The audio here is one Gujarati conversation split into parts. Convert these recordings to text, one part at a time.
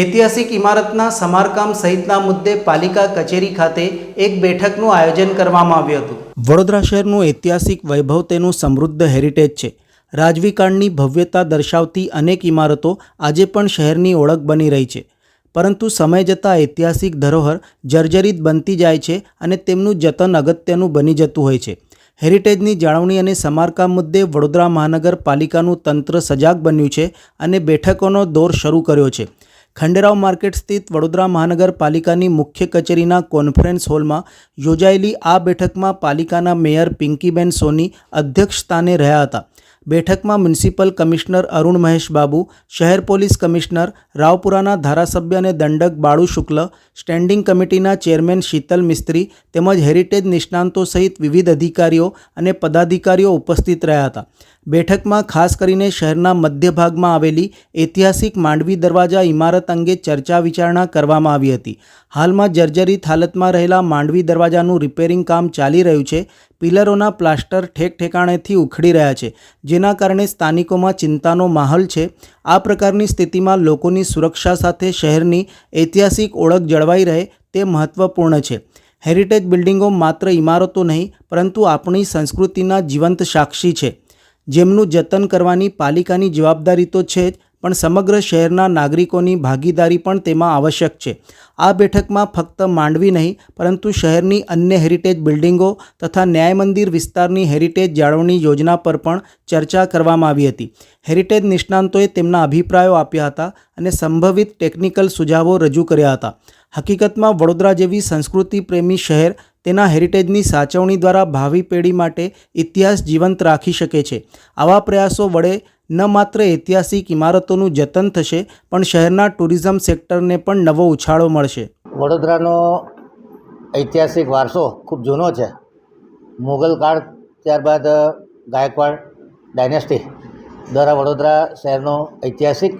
ઐતિહાસિક ઇમારતના સમારકામ સહિતના મુદ્દે પાલિકા કચેરી ખાતે એક બેઠકનું આયોજન કરવામાં આવ્યું હતું. વડોદરા શહેરનું ઐતિહાસિક વૈભવ તેનું સમૃદ્ધ હેરિટેજ છે. રાજવીકાળની ભવ્યતા દર્શાવતી અનેક ઇમારતો આજે પણ શહેરની ઓળખ બની રહી છે. પરંતુ સમય જતાં ઐતિહાસિક ધરોહર જર્જરિત બનતી જાય છે અને તેમનું જતન અગત્યનું બની જતું હોય છે. હેરિટેજની જાળવણી અને સમારકામ મુદ્દે વડોદરા મહાનગરપાલિકાનું તંત્ર સજાગ બન્યું છે અને બેઠકોનો દોર શરૂ કર્યો છે. ખંડેરાવ માર્કેટ સ્થિત વડોદરા મહાનગરપાલિકાની મુખ્ય કચેરીના કોન્ફરન્સ હોલમાં યોજાયેલી આ બેઠકમાં પાલિકાના મેયર પિંકીબેન સોની અધ્યક્ષ સ્થાને રહ્યા હતા. બેઠકમાં મ્યુનિસિપલ કમિશનર અરુણ મહેશ બાબુ, શહેર પોલીસ કમિશનર રાવપુરાના ધારાસભ્ય અને દંડક બાળુ શુક્લ, સ્ટેન્ડિંગ કમિટીના ચેરમેન શીતલ મિસ્ત્રી તેમજ હેરિટેજ નિષ્ણાંતો સહિત વિવિધ અધિકારીઓ અને પદાધિકારીઓ ઉપસ્થિત રહ્યા હતા. બેઠકમાં ખાસ કરીને શહેરના મધ્ય ભાગમાં આવેલી ઐતિહાસિક માંડવી દરવાજા ઇમારત અંગે ચર્ચા વિચારણા કરવામાં આવી હતી. હાલમાં જર્જરિત હાલતમાં રહેલા માંડવી દરવાજાનું રિપેરિંગ કામ ચાલી રહ્યું છે. પિલરોના પ્લાસ્ટર ઠેક ઠેકાણેથી ઉખડી રહ્યા છે. જેના કારણે સ્થાનિકોમાં ચિંતાનો માહોલ છે. આ પ્રકારની સ્થિતિમાં લોકોની સુરક્ષા સાથે શહેરની ઐતિહાસિક ઓળખ જળવાઈ રહે તે મહત્ત્વપૂર્ણ છે. હેરિટેજ બિલ્ડિંગો માત્ર ઇમારતો નહીં, પરંતુ આપણી સંસ્કૃતિના જીવંત સાક્ષી છે. જેમનું જતન કરવાની પાલિકાની જવાબદારી તો છે જ, પણ સમગ્ર શહેરના નાગરિકોની ભાગીદારી પણ તેમાં આવશ્યક છે. આ બેઠકમાં ફક્ત માંડવી નહીં, પરંતુ શહેરની અન્ય હેરિટેજ બિલ્ડિંગો તથા ન્યાય મંદિર વિસ્તારની હેરિટેજ જાળવણી યોજના પર પણ ચર્ચા કરવામાં આવી હતી. હેરિટેજ નિષ્ણાંતોએ તેમના અભિપ્રાયો આપ્યા હતા અને સંભવિત ટેકનિકલ સુઝાવો રજૂ કર્યા હતા. હકીકતમાં વડોદરા જેવી સંસ્કૃતિ પ્રેમી શહેર તેના હેરિટેજની સાચવણી દ્વારા ભાવિ પેઢી માટે ઇતિહાસ જીવંત રાખી શકે છે. આવા પ્રયાસો વડે ન માત્ર ઐતિહાસિક ઇમારતોનું જતન થશે, પણ શહેરના ટુરિઝમ સેક્ટરને પણ નવો ઉછાળો મળશે. વડોદરાનો ઐતિહાસિક વારસો ખૂબ જૂનો છે. મુગલ કાળ ત્યારબાદ ગાયકવાડ ડાયનેસ્ટી દ્વારા વડોદરા શહેરનો ઐતિહાસિક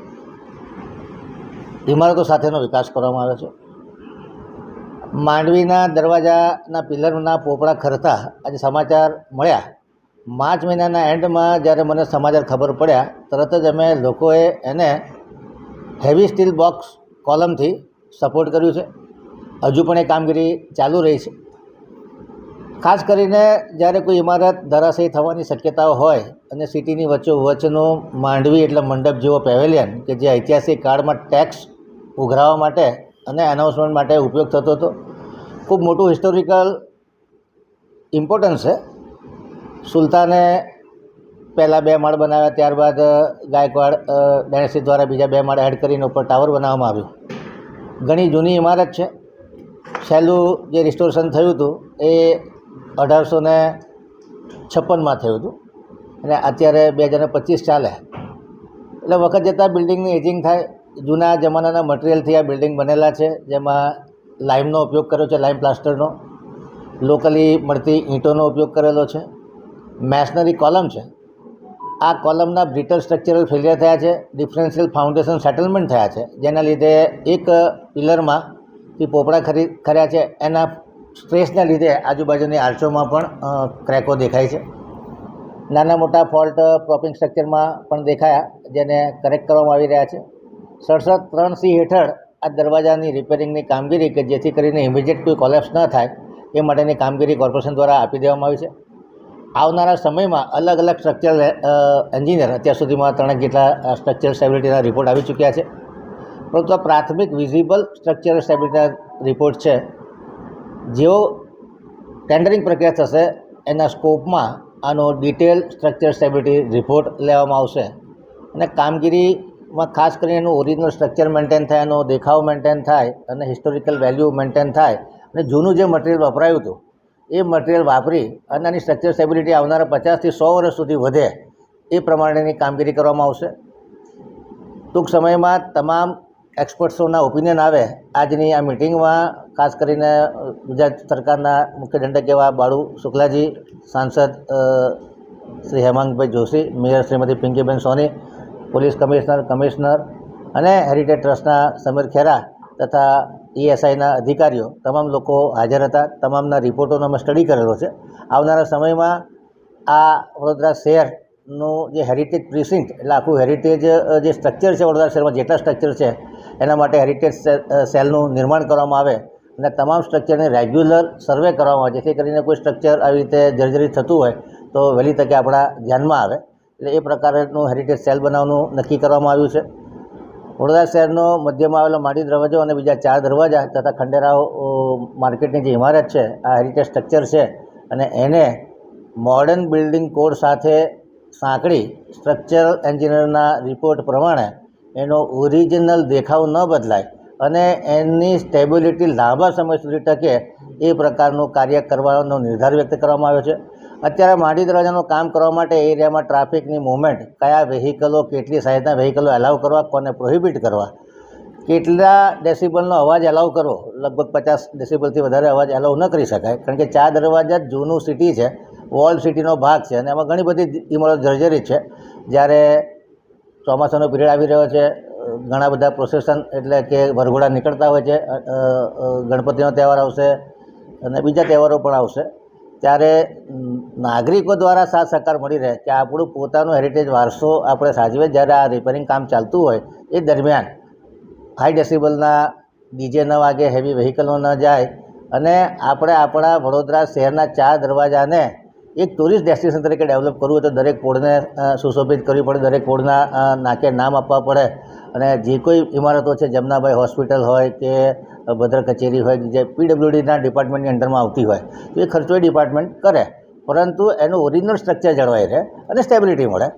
ઇમારતો સાથેનો વિકાસ કરવામાં આવ્યો છે. માંડવીના દરવાજાના પિલરના પોપડા ખરતા આજે સમાચાર મળ્યા. માર્ચ મહિનાના એન્ડમાં જ્યારે મને સમાચાર ખબર પડ્યા, તરત જ અમે લોકોએ એને હેવી સ્ટીલ બોક્સ કોલમથી સપોર્ટ કર્યું છે. હજુ પણ એ કામગીરી ચાલુ રહી છે. ખાસ કરીને જ્યારે કોઈ ઇમારત ધરાશયી થવાની શક્યતાઓ હોય અને સિટીની વચ્ચો વચ્ચેનું માંડવી એટલે મંડપ જેવો પેવેલિયન કે જે ઐતિહાસિક કાળમાં ટેક્સ ઉઘરાવવા માટે અને એનાઉન્સમેન્ટ માટે ઉપયોગ થતો હતો. ખૂબ મોટું હિસ્ટોરિકલ ઇમ્પોર્ટન્સ છે. સુલતાને પહેલાં બે માળ બનાવ્યા, ત્યારબાદ ગાયકવાડ ડાયનેસ્ટી દ્વારા બીજા બે માળ એડ કરીને ઉપર ટાવર બનાવવામાં આવ્યું. ઘણી જૂની ઇમારત છે. છેલ્લું જે રિસ્ટોરેશન થયું હતું એ અઢારસો ને છપ્પનમાં થયું હતું. અને અત્યારે બે હજાર પચીસ ચાલે. એટલે વખત જતાં બિલ્ડિંગની એજિંગ થાય જૂના જમાનાના મટિરિયલથી આ બિલ્ડિંગ બનેલા છે, જેમાં લાઇમનો ઉપયોગ કર્યો છે, લાઇમ પ્લાસ્ટરનો. લોકલી મળતી ઈંટોનો ઉપયોગ કરેલો છે. મેશનરી કોલમ છે. આ કોલમના બ્રિટલ સ્ટ્રક્ચરલ ફેલિયર થયા છે ડિફરન્શિયલ ફાઉન્ડેશન સેટલમેન્ટ થયા છે, જેના લીધે એક પિલરમાં જે પોપડા ખરી, ખર્યા છે, એના સ્ટ્રેસના લીધે આજુબાજુની આર્ચોમાં પણ ક્રેકો દેખાય છે. નાના મોટા ફોલ્ટ, પ્રોપિંગ સ્ટ્રક્ચરમાં પણ દેખાયા, જેને કરેક્ટ કરવામાં આવી રહ્યા છે. સડસઠ ત્રણ સી હેઠળ આ દરવાજાની રિપેરિંગની કામગીરી કે જેથી કરીને ઇમિડિયેટ કોઈ કોલેપ્સ ન થાય, એ માટેની કામગીરી કોર્પોરેશન દ્વારા આપી દેવામાં આવી છે. આવનારા સમયમાં અલગ અલગ સ્ટ્રક્ચરલ એન્જિનિયર અત્યાર સુધીમાં ત્રણ જેટલા સ્ટ્રક્ચરલ સ્ટેબિલિટીના રિપોર્ટ આવી ચૂક્યા છે. પરંતુ આ પ્રાથમિક વિઝિબલ સ્ટ્રક્ચરલ સ્ટેબિલિટીના રિપોર્ટ છે. જેઓ ટેન્ડરિંગ પ્રક્રિયા થશે, એના સ્કોપમાં આનો ડિટેલ સ્ટ્રક્ચર સ્ટેબિલિટી રિપોર્ટ લેવામાં આવશે. અને કામગીરીમાં ખાસ કરીને એનું ઓરિજિનલ સ્ટ્રક્ચર મેન્ટેન થાય, એનો દેખાવ મેન્ટેન થાય અને હિસ્ટોરિકલ વેલ્યુ મેન્ટેન થાય અને જૂનું જે મટિરિયલ વપરાયું હતું, એ મટિરિયલ વાપરી અને આની સ્ટ્રક્ચર સ્ટેબિલિટી આવનારા પચાસથી સો વર્ષ સુધી વધે એ પ્રમાણેની કામગીરી કરવામાં આવશે. ટૂંક સમયમાં તમામ એક્સપર્ટ્સોના ઓપિનિયન આવે. આજની આ મિટિંગમાં ખાસ કરીને ગુજરાત સરકારના મુખ્ય દંડક એવા બાળુ શુક્લાજી, સાંસદ Shri Hemangbhai Joshi, mayor Shrimati Pinkiben Soni police commissioner commissioner અને હેરિટેજ ટ્રસ્ટના સમીર ખેરા તથા ઈએસઆઈના અધિકારીઓ તમામ લોકો હાજર હતા. તમામના રિપોર્ટોનો અમે સ્ટડી કરેલો છે. આવનારા સમયમાં આ વડોદરા શહેરનું જે હેરિટેજ પ્રિસિન્ટ એટલે આખું હેરિટેજ જે સ્ટ્રક્ચર છે વડોદરા શહેરમાં, જેટલા સ્ટ્રક્ચર છે, એના માટે હેરિટેજ સેલનું નિર્માણ કરવામાં આવે અને તમામ સ્ટ્રક્ચરને રેગ્યુલર સર્વે કરવામાં આવે. જેથી કરીને કોઈ સ્ટ્રક્ચર આવી રીતે જર્જરિત થતું હોય તો વહેલી તકે આપણા ધ્યાનમાં આવે. એટલે એ પ્રકારનું હેરિટેજ સેલ બનાવવાનું નક્કી કરવામાં આવ્યું છે. વડોદરા શહેરનો મધ્યમાં આવેલો માડી દરવાજો અને બીજા ચાર દરવાજા તથા ખંડેરાવ માર્કેટની જે ઇમારત છે, આ હેરિટેજ સ્ટ્રક્ચર છે અને એને મોડર્ન બિલ્ડિંગ કોડ સાથે સાંકળી સ્ટ્રક્ચરલ એન્જિનિયરના રિપોર્ટ પ્રમાણે એનો ઓરિજિનલ દેખાવ ન બદલાય અને એની સ્ટેબિલિટી લાંબા સમય સુધી ટકે એ પ્રકારનું કાર્ય કરવાનો નિર્ધાર વ્યક્ત કરવામાં આવ્યો છે. અત્યારે માડી દરવાજાનું કામ કરવા માટે એરિયામાં ટ્રાફિકની મુવમેન્ટ, કયા વેહિકલો, કેટલી સાઇઝના વેહિકલો એલાવ કરવા, કોને પ્રોહિબિટ કરવા. કેટલા ડેસિબલનો અવાજ એલાવ કરવો, લગભગ પચાસ ડેસિબલથી વધારે અવાજ એલાવ ન કરી શકાય. કારણ કે ચાર દરવાજા જૂનું સિટી છે, વોલ્ડ સિટીનો ભાગ છે, અને એમાં ઘણી બધી ઇમારત જર્જરિત છે. જ્યારે ચોમાસાનો પીરિયડ આવી રહ્યો છે, ઘણા બધા પ્રોસેસન એટલે કે વરઘોડા નીકળતા હોય છે ગણપતિનો તહેવાર આવશે અને બીજા તહેવારો પણ આવશે. ત્યારે નાગરિકો દ્વારા સાથ સહકાર મળી રહે કે આપણું પોતાનું હેરિટેજ વારસો આપણે સાચવે જ્યારે આ રિપેરિંગ કામ ચાલતું હોય, એ દરમિયાન હાઈ ડેસિબલના ડીજે ન વાગે હેવી વ્હીકલો ન જાય અને આપણે આપણા વડોદરા શહેરના ચાર દરવાજાને એક ટુરિસ્ટ ડેસ્ટિનેશન તરીકે ડેવલપ કરવું હોય તો દરેક પોળને સુશોભિત કરવી પડે, દરેક પોળના નાકે નામ આપવા પડે. અને જે કોઈ ઇમારતો છે, જમનાભાઈ હોસ્પિટલ હોય કે ભદ્ર કચેરી હોય જે પીડબ્લ્યુડીના ડિપાર્ટમેન્ટની અંડરમાં આવતી હોય, તો એ ખર્ચો ડિપાર્ટમેન્ટ કરે. પરંતુ એનું ઓરિજિનલ સ્ટ્રક્ચર જળવાઈ રહે અને સ્ટેબિલિટી મળે.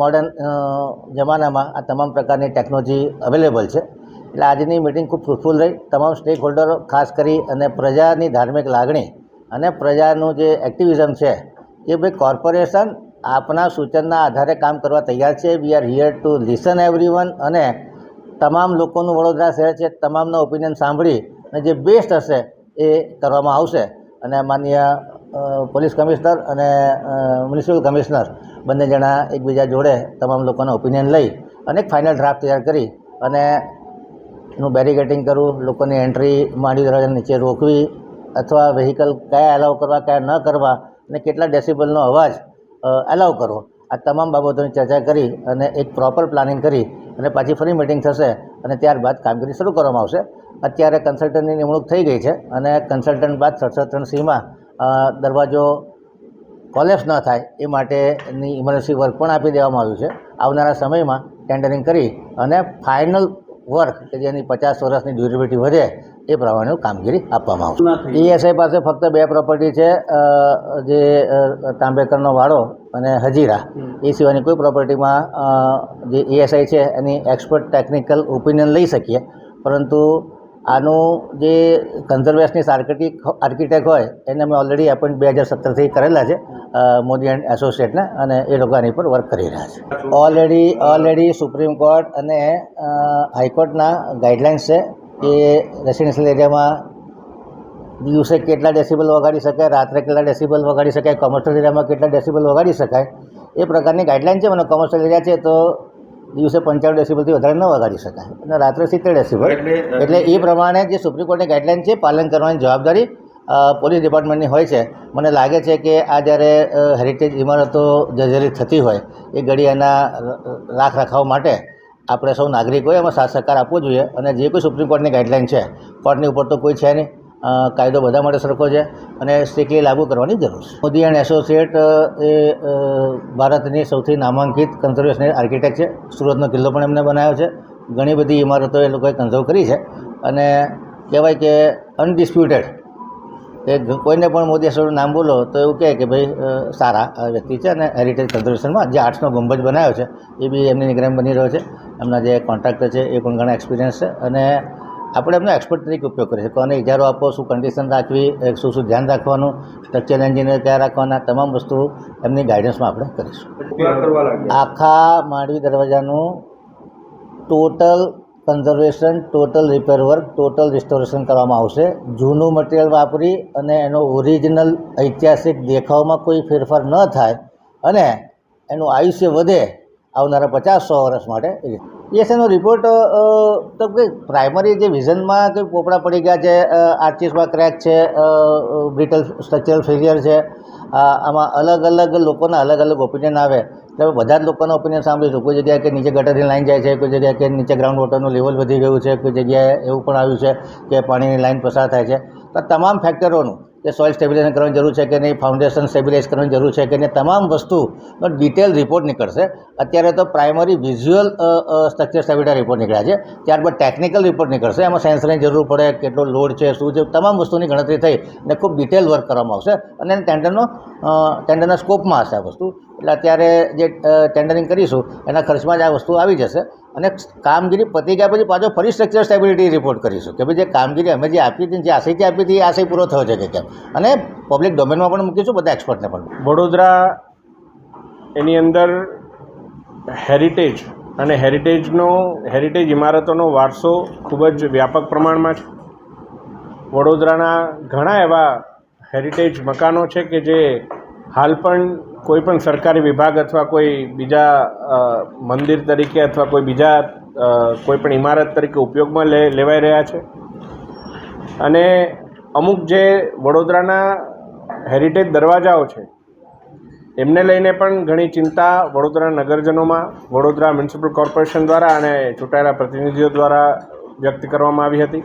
મોડર્ન જમાનામાં આ તમામ પ્રકારની ટેકનોલોજી અવેલેબલ છે. એટલે આજની મિટિંગ ખૂબ ફ્રૂટફુલ રહી. તમામ સ્ટેક હોલ્ડરો ખાસ કરી અને પ્રજાની ધાર્મિક લાગણી અને પ્રજાનું જે એક્ટિવિઝમ છે કે ભાઈ કોર્પોરેશન આપના સૂચનના આધારે કામ કરવા તૈયાર છે. We are here to listen every અને તમામ લોકોનું વડોદરા શહેર છે, તમામનો ઓપિનિયન સાંભળી અને જે બેસ્ટ હશે એ કરવામાં આવશે. અને માન્ય પોલીસ કમિશનર અને મ્યુનિસિપલ કમિશનર બંને જણા એકબીજા જોડે તમામ લોકોના ઓપિનિયન લઈ અને ફાઇનલ ડ્રાફ્ટ તૈયાર કરી અને નું બેરિકેટિંગ કરવું લોકોની એન્ટ્રી માંડી દરવાજા નીચે રોકવી અથવા વ્હીકલ કયા એલાવ કરવા કયા ન કરવા અને કેટલા ડેસિબલનો અવાજ એલાવ કરવો. આ તમામ બાબતોની ચર્ચા કરી અને એક પ્રોપર પ્લાનિંગ કરી અને પાછી ફરી મિટિંગ થશે અને ત્યારબાદ કામગીરી શરૂ કરવામાં આવશે. અત્યારે કન્સલ્ટન્ટની નિમણૂક થઈ ગઈ છે અને કન્સલ્ટન્ટ બાદ સડસઠ ત્રણ સીમાં દરવાજો કોલેપ્સ ન થાય એ માટેની ઇમરજન્સી વર્ક પણ આપી દેવામાં આવ્યું છે. આવનારા સમયમાં ટેન્ડરિંગ કરી અને ફાઇનલ વર્ક કે જેની પચાસ વર્ષની ડ્યુરેબિલિટી વધે એ પ્રમાણેનું કામગીરી આપવામાં આવશે. ઈએસઆઈ પાસે ફક્ત બે પ્રોપર્ટી છે જે તાંબેકરનો વાડો અને હજીરા. એ સિવાયની કોઈ પ્રોપર્ટીમાં જે ઈએસઆઈ છે એની એક્સપર્ટ ટેકનિકલ ઓપિનિયન લઈ શકીએ. પરંતુ આનું જે કન્ઝર્વેશનિસ્ટ આર્કિટેક આર્કિટેક્ટ હોય એને અમે ઓલરેડી એપોઇન્ટ બે હજાર સત્તરથી કરેલા છે મોદી એન્ડ એસોસિએટને અને એ લોકો આની પર વર્ક કરી રહ્યા છે. ઓલરેડી ઓલરેડી સુપ્રીમ કોર્ટ અને હાઈકોર્ટના ગાઈડલાઇન્સ છે કે રેસિડેન્શિયલ એરિયામાં દિવસે કેટલા ડેસિબલ વગાડી શકાય રાત્રે કેટલા ડેસિબલ વગાડી શકાય કોમર્શિયલ એરિયામાં કેટલા ડેસિબલ વગાડી શકાય એ પ્રકારની ગાઈડલાઇન છે. મને કોમર્શિયલ એરિયા છે તો દિવસે પંચાણું ડેસિબલથી વધારે ન વગાડી શકાય. અને રાત્રે સિત્તેર ડેસિબલ. એટલે એ પ્રમાણે જે સુપ્રીમ કોર્ટની ગાઈડલાઇન છે પાલન કરવાની જવાબદારી પોલીસ ડિપાર્ટમેન્ટની હોય છે. મને લાગે છે કે આ જ્યારે હેરિટેજ ઇમારતો જર્જરિત થતી હોય એ ઘડી એના રાખ રખાવ માટે આપણે સૌ નાગરિકોએ એમાં સાથ સહકાર આપવો જોઈએ. અને જે કોઈ સુપ્રીમ કોર્ટની ગાઈડલાઇન છે કોર્ટની ઉપર તો કોઈ છે નહીં. કાયદો બધા માટે સરખો છે અને સ્ટ્રિક્ટલી લાગુ કરવાની જરૂર છે. મોદી એન્ડ એસોસિએટ, એ ભારતની સૌથી નામાંકિત કન્ઝર્વેશનરી આર્કિટેક્ટ છે. સુરતનો કિલ્લો પણ એમને બનાવ્યો છે. ઘણી બધી ઇમારતો એ લોકોએ કન્ઝર્વ કરી છે. અને કહેવાય કે અનડિસ્પ્યુટેડ એ કોઈને પણ મોદી અસરનું નામ બોલો તો એવું કહે કે ભાઈ સારા વ્યક્તિ છે અને હેરિટેજ કન્ઝર્વેશનમાં જે આર્ટ્સનો ગુંબજ બનાવ્યો છે એ બી એમની નિગ્રામ બની રહ્યો છે. એમના જે કોન્ટ્રાક્ટર છે એ પણ ઘણા એક્સપિરિયન્સ છે અને આપણે એમનો એક્સપર્ટ તરીકે ઉપયોગ કરીએ છીએ. કોને ઇજારો આપો શું કન્ડિશન રાખવી શું શું ધ્યાન રાખવાનું સ્ટ્રક્ચર એન્જિનિયર કયા રાખવાના તમામ વસ્તુ એમની ગાઈડન્સમાં આપણે કરીશું. આખા Mandvi દરવાજાનું total conservation, total repair work, total restoration કરવામાં આવશે. જૂનું મટીરિયલ વાપરી અને એનો ઓરિજિનલ ઐતિહાસિક દેખાવમાં કોઈ ફેરફાર ન થાય અને એનું આયુષ્ય વધે આવનારા પચાસ સો વર્ષ માટે. એસ એનો રિપોર્ટ તો કે પ્રાઇમરી જે વિઝનમાં કંઈ પોપડા પડી ગયા છે આર્ચિસમાં ક્રેક છે બ્રિટલ સ્ટ્રક્ચરલ ફેલિયર છે આમાં અલગ અલગ લોકોના અલગ અલગ ઓપિનિયન આવે. એટલે બધા જ લોકોના ઓપિનિયન સાંભળીશું. કોઈ જગ્યાએ કે નીચે ગટરની લાઈન જાય છે, કોઈ જગ્યાએ કે નીચે ગ્રાઉન્ડ વોટરનું લેવલ વધી ગયું છે, કોઈ જગ્યાએ એવું પણ આવ્યું છે કે પાણીની લાઈન પસાર થાય છે. તો તમામ ફેક્ટરોનું કે સોઇલ સ્ટેબિલાઇઝ કરવાની જરૂર છે કે નહીં ફાઉન્ડેશન સ્ટેબિલાઇઝ કરવાની જરૂર છે કે નહીં, તમામ વસ્તુનો ડિટેલ રિપોર્ટ નીકળશે. અત્યારે તો primary visual structure stability report નીકળ્યા છે. ત્યારબાદ ટેકનિકલ રિપોર્ટ નીકળશે. એમાં સેન્સરની જરૂર પડે, કેટલો લોડ છે, શું છે, તમામ વસ્તુની ગણતરી થઈ અને ખૂબ ડિટેલ વર્ક કરવામાં આવશે. અને ટેન્ડરનો ટેન્ડરના સ્કોપમાં હશે આ વસ્તુ. એટલે અત્યારે જે ટેન્ડરિંગ કરીશું, એના ખર્ચમાં જ આ વસ્તુ આવી જશે. અને કામગીરી પતી ગયા પછી પાછો ફરી સ્ટ્રક્ચર સ્ટેબિલિટી રિપોર્ટ કરીશું, કે ભાઈ જે કામગીરી અમે જે આપી હતી, જે આશયથી આપી હતી, એ આશય પૂરો થયો છે કે કેમ? અને પબ્લિક ડોમેનમાં પણ મૂકીશું, બધા એક્સપર્ટને પણ. વડોદરા એની અંદર હેરિટેજ અને હેરિટેજનો હેરિટેજ ઇમારતોનો વારસો ખૂબ જ વ્યાપક પ્રમાણમાં છે. વડોદરાના ઘણા એવા હેરિટેજ મકાનો છે કે જે હાલ પણ કોઈ પણ સરકારી વિભાગ અથવા કોઈ બીજા મંદિર તરીકે અથવા કોઈ બીજા કોઈપણ કોઈ પણ ઇમારત તરીકે ઉપયોગમાં લે, લેવાઈ રહ્યા છે. અને અમુક જે વડોદરાના હેરિટેજ દરવાજાઓ છે, એમને લઈને પણ ઘણી ચિંતા વડોદરા નગરજનોમાં, વડોદરા મ્યુનિસિપલ કોર્પોરેશન દ્વારા અને ચૂંટાયેલા પ્રતિનિધિઓ દ્વારા વ્યક્ત કરવામાં આવી હતી.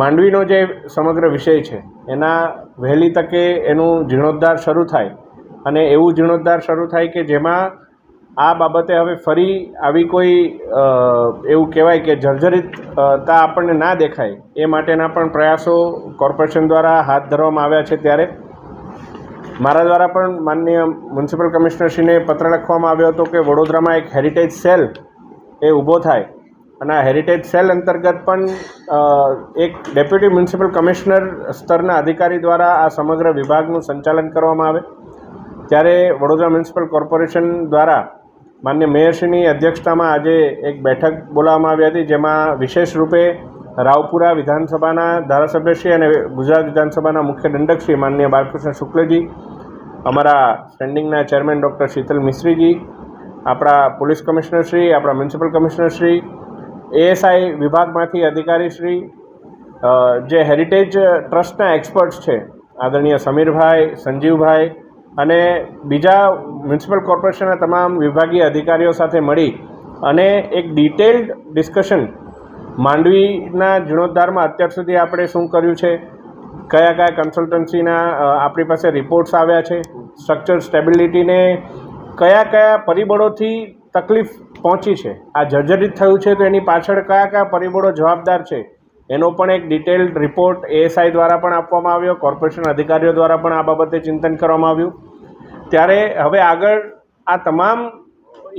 માંડવીનો જે સમગ્ર વિષય છે, એના વહેલી તકે એનું જીર્ણોદ્ધાર શરૂ થાય. અને એવું જીર્ણોદ્ધાર શરૂ થાય કે જેમાં આ બાબતે હવે ફરી આવી કોઈ એવું કહેવાય કે જર્જરિતતા આપણને ના દેખાય, એ માટેના પણ પ્રયાસો કોર્પોરેશન દ્વારા હાથ ધરવામાં આવ્યા છે ત્યારે. મારા દ્વારા પણ માનનીય મ્યુનિસિપલ કમિશનરશ્રીને પત્ર લખવામાં આવ્યો હતો કે વડોદરામાં એક હેરિટેજ સેલ એ ઊભો થાય. અને આ હેરિટેજ સેલ અંતર્ગત પણ એક ડેપ્યુટી મ્યુનિસિપલ કમિશનર સ્તરના અધિકારી દ્વારા આ સમગ્ર વિભાગનું સંચાલન કરવામાં આવે. ત્યારે વડોદરા મ્યુનિસિપલ કોર્પોરેશન દ્વારા માન્ય મેયરશ્રીની અધ્યક્ષતામાં આજે એક બેઠક બોલાવવામાં આવી હતી, જેમાં વિશેષ રૂપે રાવપુરા વિધાનસભાના ધારાસભ્યશ્રી અને ગુજરાત વિધાનસભાના મુખ્ય દંડકશ્રી માનનીય બાલકૃષ્ણ શુક્લજી, અમારા સ્ટેન્ડિંગના ચેરમેન ડૉક્ટર શીતલ મિશ્રીજી, આપણા પોલીસ કમિશનરશ્રી, આપણા મ્યુનિસિપલ કમિશનરશ્રી એએસઆઈ વિભાગમાંથી અધિકારીશ્રી જે હેરિટેજ ટ્રસ્ટના એક્સપર્ટ્સ છે, આદરણીય સમીરભાઈ, સંજીવભાઈ અને બીજા મ્યુનિસિપલ કોર્પોરેશનના તમામ વિભાગીય અધિકારીઓ સાથે મળી અને એક ડિટેલ્ડ ડિસ્કશન માંડવીના જીર્ણોદ્ધારમાં અત્યાર સુધી આપણે શું કર્યું છે, કયા કયા કન્સલ્ટન્સીના આપણી પાસે રિપોર્ટ્સ આવ્યા છે, સ્ટ્રક્ચર સ્ટેબિલિટીને કયા કયા પરિબળોથી તકલીફ પહોંચી છે, આ જર્જરિત થયું છે તો એની પાછળ કયા કયા પરિબળો જવાબદાર છે એનો પણ એક ડિટેલ્ડ રિપોર્ટ એએસઆઈ દ્વારા પણ આપવામાં આવ્યો કોર્પોરેશન અધિકારીઓ દ્વારા પણ આ બાબતે ચિંતન કરવામાં આવ્યું. ત્યારે હવે આગળ આ તમામ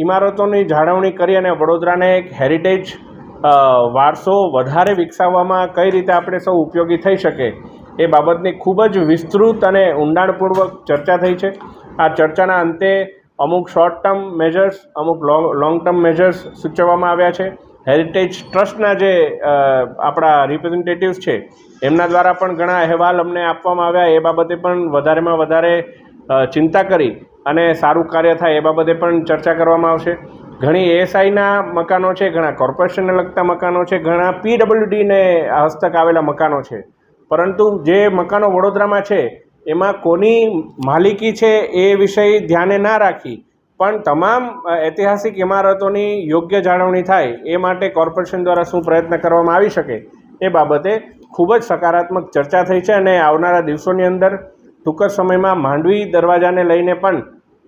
ઇમારતોની જાળવણી કરી અને વડોદરાને એક હેરિટેજ વારસો વધારે વિકસાવવામાં કઈ રીતે આપણે સૌ ઉપયોગી થઈ શકે એ બાબતની ખૂબ જ વિસ્તૃત અને ઊંડાણપૂર્વક ચર્ચા થઈ છે. આ ચર્ચાના અંતે અમુક શોર્ટ ટર્મ મેજર્સ અમુક લોંગ લોંગ ટર્મ મેજર્સ સૂચવવામાં આવ્યા છે. હેરિટેજ ટ્રસ્ટના જે આપણા રિપ્રેઝેન્ટેટિવ્સ છે, એમના દ્વારા પણ ઘણા અહેવાલ અમને આપવામાં આવ્યા. એ બાબતે પણ વધારેમાં વધારે ચિંતા કરી અને સારું કાર્ય થાય એ બાબતે પણ ચર્ચા કરવામાં આવશે. ઘણી એએસઆઈના મકાનો છે, ઘણા કોર્પોરેશનને લગતા મકાનો છે, ઘણા પીડબ્લ્યુડીને હસ્તક આવેલા મકાનો છે. પરંતુ જે મકાનો વડોદરામાં છે, એમાં કોની માલિકી છે એ વિષય ધ્યાને ના રાખી પણ તમામ ઐતિહાસિક ઇમારતોની યોગ્ય જાળવણી થાય એ માટે કોર્પોરેશન દ્વારા શું પ્રયત્ન કરવામાં આવી શકે એ બાબતે ખૂબ જ સકારાત્મક ચર્ચા થઈ છે અને આવનારા દિવસોની અંદર ટૂંક સમયમાં માંડવી દરવાજાને લઈને પણ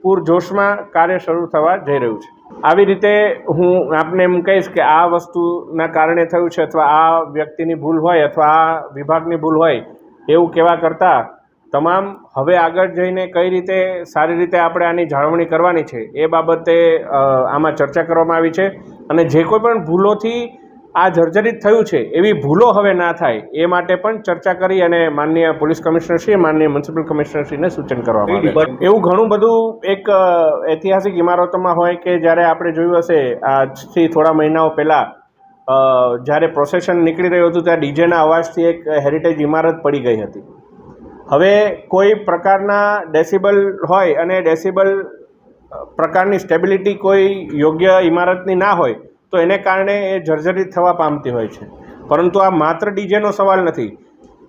પૂરજોશમાં કાર્ય શરૂ થવા જઈ રહ્યું છે. આવી રીતે હું આપને એમ કહીશ કે આ વસ્તુના કારણે થયું છે અથવા આ વ્યક્તિની ભૂલ હોય અથવા આ વિભાગની ભૂલ હોય એવું કહેવા કરતાં તમામ હવે આગળ જઈને કઈ રીતે સારી રીતે આપણે આની જાળવણી કરવાની છે એ બાબતે આમાં ચર્ચા કરવામાં આવી છે. અને જે કોઈ પણ ભૂલોથી આ જર્જરિત થયું છે એવી ભૂલો હવે ના થાય એ માટે પણ ચર્ચા કરી અને માનનીય પોલીસ કમિશનરશ્રી માનનીય મ્યુનિસિપલ કમિશનરશ્રીને સૂચન કરવામાં આવ્યું. એવું ઘણું બધું એક ઐતિહાસિક ઇમારતોમાં હોય કે જ્યારે આપણે જોયું હશે આજથી થોડા મહિનાઓ પહેલાં જ્યારે પ્રોસેશન નીકળી રહ્યું હતું ત્યાં ડીજેના અવાજથી એક હેરિટેજ ઇમારત પડી ગઈ હતી. હવે કોઈ પ્રકારના ડેસિબલ હોય અને ડેસિબલ પ્રકારની સ્ટેબિલિટી કોઈ યોગ્ય ઇમારતની ના હોય, તો એને કારણે એ જર્જરિત થવા પામતી હોય છે. પરંતુ આ માત્ર ડીજેનો સવાલ નથી.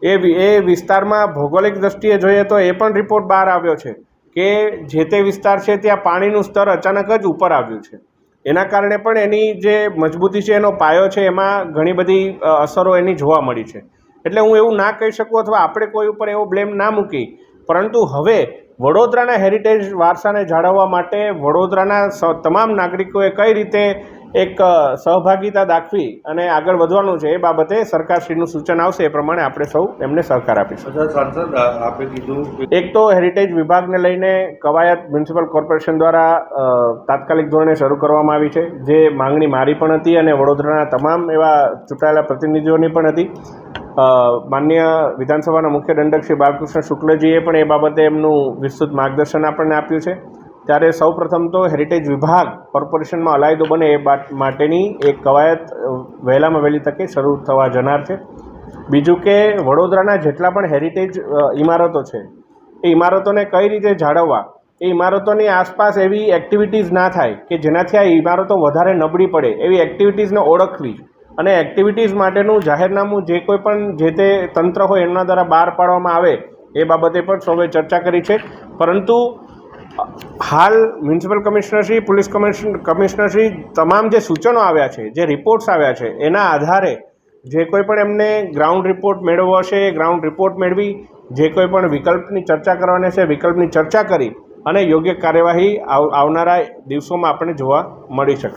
એ એ વિસ્તારમાં ભૌગોલિક દ્રષ્ટિએ જોઈએ તો એ પણ રિપોર્ટ બહાર આવ્યો છે કે જે તે વિસ્તાર છે ત્યાં પાણીનું સ્તર અચાનક જ ઉપર આવ્યું છે. એના કારણે પણ એની જે મજબૂતી છે, એનો પાયો છે, એમાં ઘણી બધી અસરો એની જોવા મળી છે. એટલે હું એવું ના કહી શકું અથવા આપણે કોઈ ઉપર એવો બ્લેમ ના મૂકી. પરંતુ હવે વડોદરાના હેરિટેજ વારસાને જાળવવા માટે વડોદરાના તમામ નાગરિકોએ કઈ રીતે એક સહભાગીતા દાખવી અને આગળ વધવાનું છે એ બાબતે સરકારશ્રીનું સૂચન આવશે એ પ્રમાણે આપણે સૌ એમને સહકાર આપીશું. સાંસદ આપે કીધું એક તો હેરિટેજ વિભાગને લઈને કવાયત મ્યુનિસિપલ કોર્પોરેશન દ્વારા તાત્કાલિક ધોરણે શરૂ કરવામાં આવી છે. જે માંગણી મારી પણ હતી અને વડોદરાના તમામ એવા ચૂંટાયેલા પ્રતિનિધિઓની પણ હતી. માન્ય વિધાનસભાના મુખ્ય દંડક શ્રી બાલકૃષ્ણ શુક્લજીએ પણ એ બાબતે એમનું વિસ્તૃત માર્ગદર્શન આપણને આપ્યું છે. ત્યારે સૌ પ્રથમ તો હેરિટેજ વિભાગ કોર્પોરેશનમાં અલાયદો બને એ માટેની એક કવાયત વહેલામાં વહેલી તકે શરૂ થવા જનાર છે. બીજું કે વડોદરાના જેટલા પણ હેરિટેજ ઇમારતો છે, એ ઇમારતોને કઈ રીતે જાળવવા? એ ઇમારતોની આસપાસ એવી એક્ટિવિટીઝ ના થાય કે જેનાથી આ ઇમારતો વધારે નબળી પડે, એવી એક્ટિવિટીઝને ઓળખવી. અને એક્ટિવિટીઝ માટેનું જાહેરનામું જે કોઈ પણ જે તે તંત્ર હોય એમના દ્વારા બહાર પાડવામાં આવે, એ બાબતે પણ સૌએ ચર્ચા કરી છે. પરંતુ હાલ મ્યુનિસિપલ કમિશનરશ્રી પોલીસ કમિશન કમિશનરશ્રી તમામ જે સૂચનો આવ્યા છે, જે રિપોર્ટ્સ આવ્યા છે, એના આધારે જે કોઈ પણ એમને ગ્રાઉન્ડ રિપોર્ટ મેળવવો હશે એ ગ્રાઉન્ડ રિપોર્ટ મેળવી, જે કોઈ પણ વિકલ્પની ચર્ચા કરવાની છે વિકલ્પની ચર્ચા કરી અને યોગ્ય કાર્યવાહી આવ- આવનારા દિવસોમાં આપણને જોવા મળી શકશે.